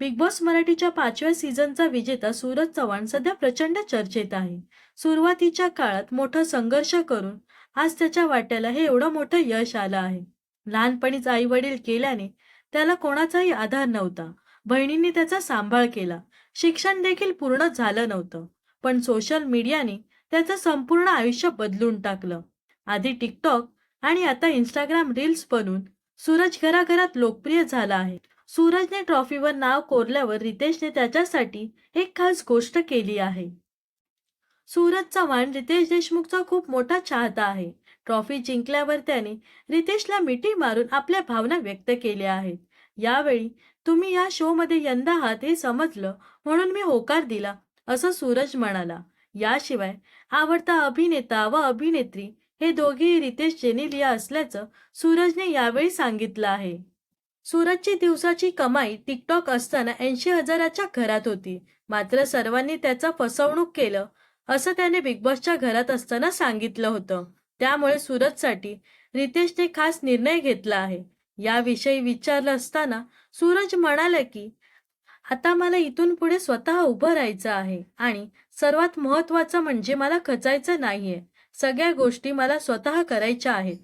Big boss मराठीच्या पाचव्या सीझनचा विजेता सूरज चव्हाण सध्या प्रचंड चर्चेत आहे. सुरुवातीच्या काळात मोठा संघर्ष करून आज त्याच्या वाट्याला हे एवढं मोठं यश आलं आहे. लहानपणीच आई वडील केल्याने त्याला कोणाचाही आधार नव्हता. बहिणींनी त्याचा सांभाळ केला. शिक्षण देखील पूर्ण झालं नव्हतं. पण सोशल मीडियाने त्याचं संपूर्ण आयुष्य बदलून टाकलं. आधी टिकटॉक आणि आता इंस्टाग्राम रील्स बनवून सूरज घराघरात लोकप्रिय झाला आहे. सूरजने ट्रॉफीवर नाव कोरल्यावर रितेशने त्याच्यासाठी एक खास गोष्ट केली आहे. सूरज चव्हाण रितेश देशमुखचा खूप मोठा चाहता आहे. ट्रॉफी जिंकल्यावर त्याने रितेशला मिठी मारून आपल्या भावना व्यक्त केल्या आहेत. यावेळी तुम्ही या शोमध्ये यंदा आहात हे समजलं म्हणून मी होकार दिला असं सूरज म्हणाला. याशिवाय आवडता अभिनेता व अभिनेत्री हे दोघेही रितेश जेनेलिया असल्याचं सूरजने यावेळी सांगितलं आहे. सूरजची दिवसाची कमाई टिकटॉक असताना ऐंशी हजाराच्या घरात होती. मात्र सर्वांनी त्याचा फसवणूक केलं असं त्याने बिग बॉसच्या घरात असताना सांगितलं होतं. त्यामुळे सूरजसाठी रितेशने खास निर्णय घेतला आहे. याविषयी विचारलं असताना सूरज म्हणाला की आता मला इथून पुढे स्वतः उभं राहायचं आहे आणि सर्वात महत्वाचं म्हणजे मला खचायचं नाहीये. सगळ्या गोष्टी मला स्वतः करायच्या आहेत.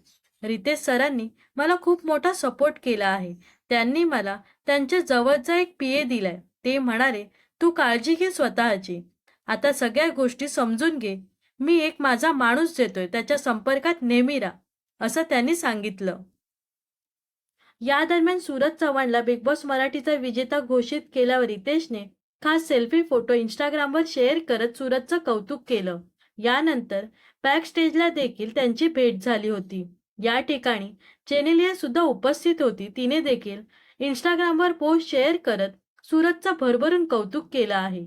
रितेश सरांनी मला खूप मोठा सपोर्ट केला आहे. त्यांनी मला त्यांच्या जवळचा एक पीए दिलाय. ते म्हणाले तू काळजी घे स्वतःची. आता सगळ्या गोष्टी समजून घे. मी एक माझा माणूस देतोय. त्याच्या संपर्कात नेहमी राहा. असं त्यांनी सांगितलं. या दरम्यान सूरज चव्हाणला बिग बॉस मराठीचा विजेता घोषित केल्यावर रितेशने खास सेल्फी फोटो इंस्टाग्रामवर शेअर करत सूरजचं कौतुक केलं. यानंतर बॅक स्टेजला देखील त्यांची भेट झाली होती. या ठिकाणी चेनेलिया सुद्धा उपस्थित होती. तिने देखील इंस्टाग्रामवर पोस्ट शेअर करत सुरतचं भरभरून कौतुक केलं आहे.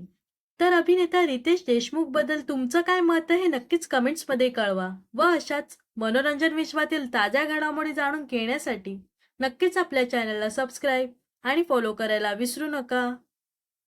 तर अभिनेता रितेश देशमुखबद्दल तुमचं काय मत हे नक्कीच कमेंट्समध्ये कळवा व अशाच मनोरंजन विश्वातील ताज्या घडामोडी जाणून घेण्यासाठी नक्कीच आपल्या चॅनलला सबस्क्राईब आणि फॉलो करायला विसरू नका.